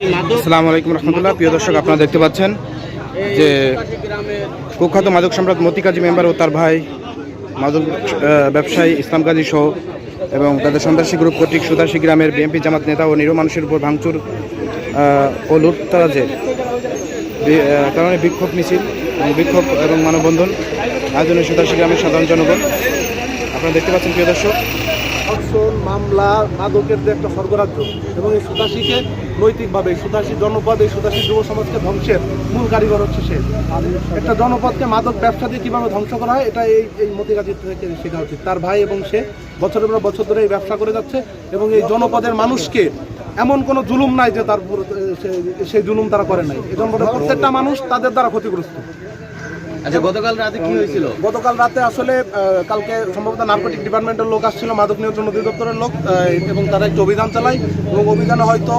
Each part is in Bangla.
আসসালামু আলাইকুম রহমতুল্লাহ। প্রিয় দর্শক, আপনারা দেখতে পাচ্ছেন যে কুখ্যাত মাদক সম্রাট মতি কাজী মেম্বার ও তার ভাই মাদক ব্যবসায়ী ইসলাম কাজী সহ এবং তাদের সন্ত্রাসী গ্রুপ কর্তৃক সুদাসী গ্রামের বিএনপি জামাত নেতা ও নিরীহ মানুষের উপর ভাঙচুর ও লুটতারাজের কারণে বিক্ষোভ মিছিল বিক্ষোভ এবং মানববন্ধন আয়োজনে সুদাসী গ্রামের সাধারণ জনগণ। আপনারা দেখতে পাচ্ছেন, প্রিয় দর্শক মামলা মাদকের যে একটা স্বর্গরাজ্য এবং এই সুতাশিকে নৈতিকভাবে সুতাশি জনপদ এই সুতাশি যুব সমাজকে ধ্বংসের মূল কারিগর হচ্ছে সে। একটা জনপদকে মাদক ব্যবসা দিয়ে কীভাবে ধ্বংস করা হয় এটা এই এই মতিগাজী থেকে শেখা উচিত। তার ভাই এবং সে বছরের পর বছর ধরে এই ব্যবসা করে যাচ্ছে এবং এই জনপদের মানুষকে এমন কোনো জুলুম নাই যে তার সেই জুলুম তারা করে নাই। এই জনপদের প্রত্যেকটা মানুষ তাদের দ্বারা ক্ষতিগ্রস্ত। আচ্ছা গতকাল রাতে কি হয়েছিল? গতকাল রাতে আসলে কালকে সম্ভবত নার্কোটিক ডিপার্টমেন্টের লোক আসছিল মাদক নিয়ন্ত্রণ অধিদপ্তরের লোক এবং তারা একটি অভিযান চালায় এবং অভিযানে হয়তো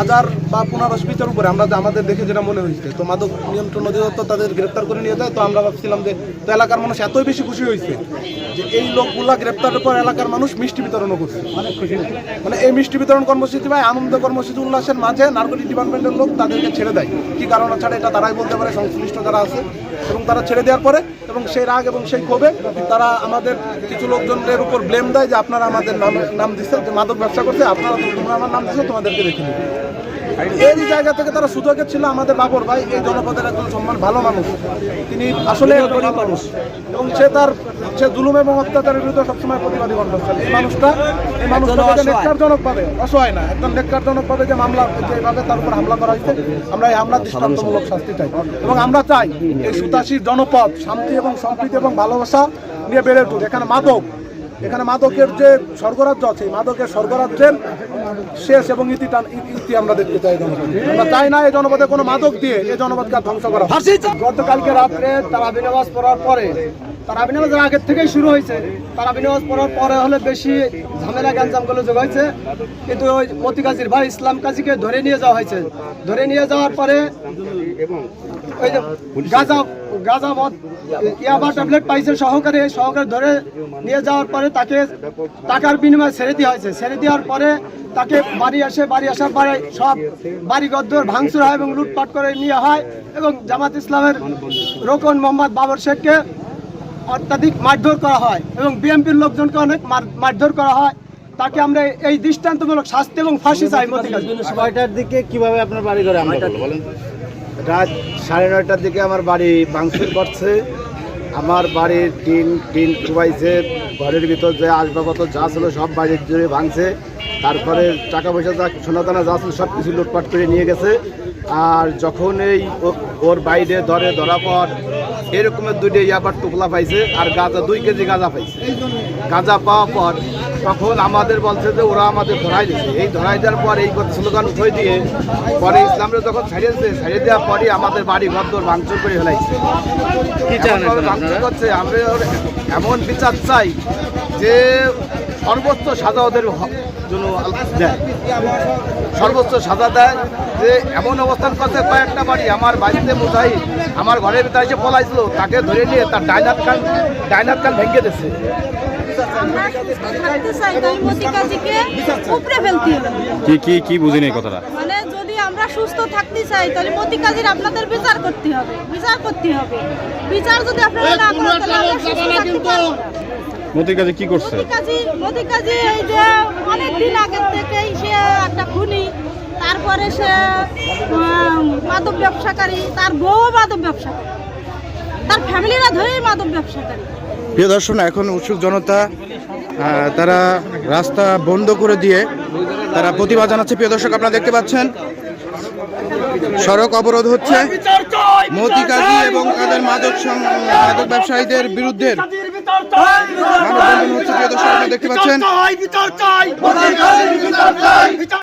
হাজার বা পনেরোশো পিচের উপরে আমরা আমাদের দেখে যেটা মনে হয়েছে। তো মাদক নিয়ন্ত্রণ অধিদপ্তর তাদের গ্রেপ্তার করে নিয়ে যায়। তো আমরা ভাবছিলাম যে তো এলাকার মানুষ এতই বেশি খুশি হয়েছে যে এই লোকগুলা গ্রেপ্তারের পর এলাকার মানুষ মিষ্টি বিতরণও করছে। অনেক খুশি মানে এই মিষ্টি বিতরণ কর্মসূচি বা আনন্দ কর্মসূচি উল্লাসের মাঝে নার্কোটিক ডিপার্টমেন্টের লোক তাদেরকে ছেড়ে দেয়। কি কারণ ছাড়া এটা তারাই বলতে পারে সংশ্লিষ্ট যারা আছে। এবং তারা ছেড়ে দেওয়ার পরে এবং সেই রাগ এবং সেই ক্ষোভে তারা আমাদের কিছু লোকজনদের উপর ব্লেম দেয় যে আপনারা আমাদের নাম নাম দিচ্ছেন, যে মাদক ব্যবসা করছে, আপনারা তোমরা আমার নাম দিচ্ছে, তোমাদেরকে দেখে এই জায়গা থেকে তারা সুযোগের ছিল আমাদের বাবর ভাই এই জনপদের একজন সম্মান ভালো মানুষ। তিনি আসলে গরিব মানুষ। এবং সে তার সে জুলুম এবং অত্যাচারের বিরুদ্ধে সবসময় প্রতিবাদী কণ্ঠস্থান এই মানুষটা এই মানুষটা নেককারজনক পাবে অসহায় না একদম নেককারজনক পাবে যে মামলা যে এইভাবে তার উপর হামলা করা হয়েছে আমরা এই হামলার দৃষ্টান্তমূলক শাস্তি চাই। এবং আমরা চাই এই সুতাশির জনপদ শান্তি এবং সম্প্রীতি এবং ভালোবাসা নিয়ে বেড়ে উঠুক। এখানে মাদক এখানে মাদকের যে স্বর্গরাজ্য আছে মাদকের স্বর্গরাজ্যের শেষ এবং ইতিটা ইতি আমরা দেখতে চাই আমরা চাই না এই জনপদে কোনো মাদক দিয়ে এই জনপদকে ধ্বংস করা গতকালকে রাত্রে তারাবি নামাজ পড়ার পরে তারাবি নামাজের আগের থেকেই শুরু হয়েছে। তারাবি নামাজ পড়ার পরে হলে বেশি ঝামেলা গ্যাঞ্জামগুলো যোগ হয়েছে। কিন্তু ওই মতি কাজির ভাই ইসলাম কাজীকে ধরে নিয়ে যাওয়া হয়েছে। ধরে নিয়ে যাওয়ার পরে ওই যে গাঁজা গাঁজা মদ, ইয়াবা ট্যাবলেট পাইছে সহকারে সহকারে ধরে নিয়ে যাওয়ার পরে তাকে টাকার বিনিময়ে ছেড়ে দেওয়া হয়েছে। ছেড়ে দেওয়ার পরে তাকে বাড়ি আসে, বাড়ি আসার পরে সব বাড়ি গদ্দর ভাঙচুর হয় এবং লুটপাট করে নিয়ে হয় এবং জামাত ইসলামের রোকন মোহাম্মদ বাবর শেখকে অত্যাধিক মারধর করা হয় এবং বিএনপির লোকজনকে অনেক মারধর করা হয়। তাকে আমরা এই দৃষ্টান্তমূলক শাস্তি এবং ফাঁসি চাই মতিকাজ দিকে কীভাবে আপনার বাড়ি ঘরে আমরা বলেন রাত সাড়ে নয়টার দিকে আমার বাড়ি ভাঙচুর করছে। আমার বাড়ির টিন টিন কুবাইছে ঘরের ভিতর যে আসবাবপত্র যা ছিল সব বাড়ির জুড়ে ভাঙছে। তারপরে টাকা পয়সা যা সোনাদানা যা ছিল সব কিছু লুটপাট করে নিয়ে গেছে। আর যখন এই ওর বাইরে ধরে ধরা পর এরকমের দুইটা ইয়াবার টুকলা পাইছে আর গাঁজা দুই কেজি গাঁজা পাইছে। গাঁজা পাওয়ার পর তখন আমাদের বলছে যে ওরা আমাদের ধরাই দিচ্ছে এই ধরাই দেওয়ার পর এই কথা স্লোগান উঠে দিয়ে পরে ইসলামরা যখন ছাড়িয়েছে ছাড়িয়ে দেওয়ার পরই আমাদের বাড়ি ঘর ভাঙচুর করে ফেলাইছে। ভাঙচুর করছে আমরা ওর এমন বিচার চাই যে সর্বোচ্চ সাজা ওদের জন্য দেয়। সর্বোচ্চ সাজা দেয় যে এমন অবস্থান করছে কয়েকটা বাড়ি আমার বাড়িতে মোজাই আমার ঘরের ভিতরে এসে পলাইছিল তাকে ধরে নিয়ে তার ডাইনার কান ডাইনার কান ভেঙে দিচ্ছে কি কি কি বুঝিনি এই কথাটা? মানে যদি আমরা সুস্থ থাকতে চাই তাহলে মতিকাজির আপনাদের বিচার করতে হবে বিচার করতে হবে। বিচার যদি আপনারা না করেন তাহলে আমরা সুস্থ থাকতে পারব না। মতি কাজে কি করছে? মতিকাজি এই যে অনেক দিন থেকেই সে একটা খুনি তারপরে সে মাদক ব্যবসাকারী তার বউ মাদক ব্যবসাকারী। তার ফ্যামিলিরা ধরেই মাদক ব্যবসাকারী। প্রিয় দর্শক এখন উৎসুক জনতা তারা রাস্তা বন্ধ করে দিয়ে তারা প্রতিবাদ জানাচ্ছে। প্রিয় দর্শক আপনারা দেখতে পাচ্ছেন সড়ক অবরোধ হচ্ছে। মতি কাজী এবং তাদের মাদক মাদক ব্যবসায়ীদের বিরুদ্ধে দেখতে পাচ্ছেন।